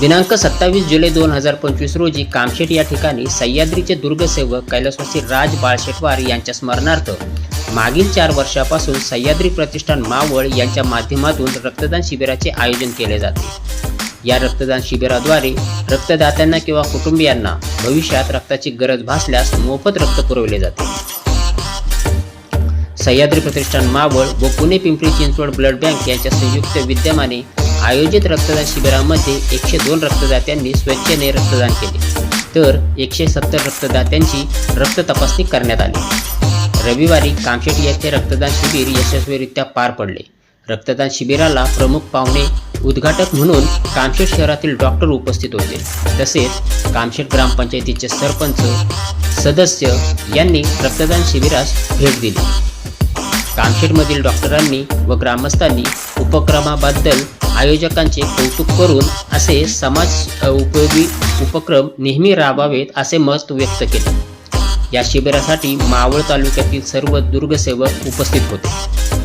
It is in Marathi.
दिनांक सत्तावीस जुलै दोन हजार पंचवीस रोजी कामशेट या ठिकाणी सह्याद्रीचे दुर्गसेवक कैलासवासी राज बाळशेटवार यांच्या स्मरणार्थ मागील चार वर्षापासून सह्याद्री प्रतिष्ठान मावळ यांच्या माध्यमातून रक्तदान शिबिराचे आयोजन केले जाते. या रक्तदान शिबिराद्वारे रक्तदात्यांना किंवा कुटुंबियांना भविष्यात रक्ताची गरज भासल्यास मोफत रक्त पुरवले जाते. सह्याद्री प्रतिष्ठान मावळ व पुणे पिंपरी चिंचवड ब्लड बँक यांच्या संयुक्त विद्यमाने आयोजित रक्तदान शिबिरामध्ये एकशे दोन रक्तदात्यांनी स्वेच्छेने रक्तदान केले. तर एकशे सत्तर रक्तदात्यांची रक्त तपासणी करण्यात आली. रविवारी कामशेट येथे रक्तदान शिबिर यशस्वीरित्या पार पडले. रक्तदान शिबिराला प्रमुख पाहुणे उद्घाटक म्हणून कामशेट शहरातील डॉक्टर उपस्थित होते. तसेच कामशेट ग्रामपंचायतीचे सरपंच सदस्य यांनी रक्तदान शिबिरास भेट दिली. कामशेटमधील डॉक्टरांनी व ग्रामस्थांनी उपक्रमाबद्दल आयोजकांचे कौतुक करून असे समाज उपयोगी उपक्रम नेहमी राबावेत असे मत व्यक्त केले. या शिबिरासाठी मावळ तालुक्यातील सर्व दुर्गसेवक उपस्थित होते.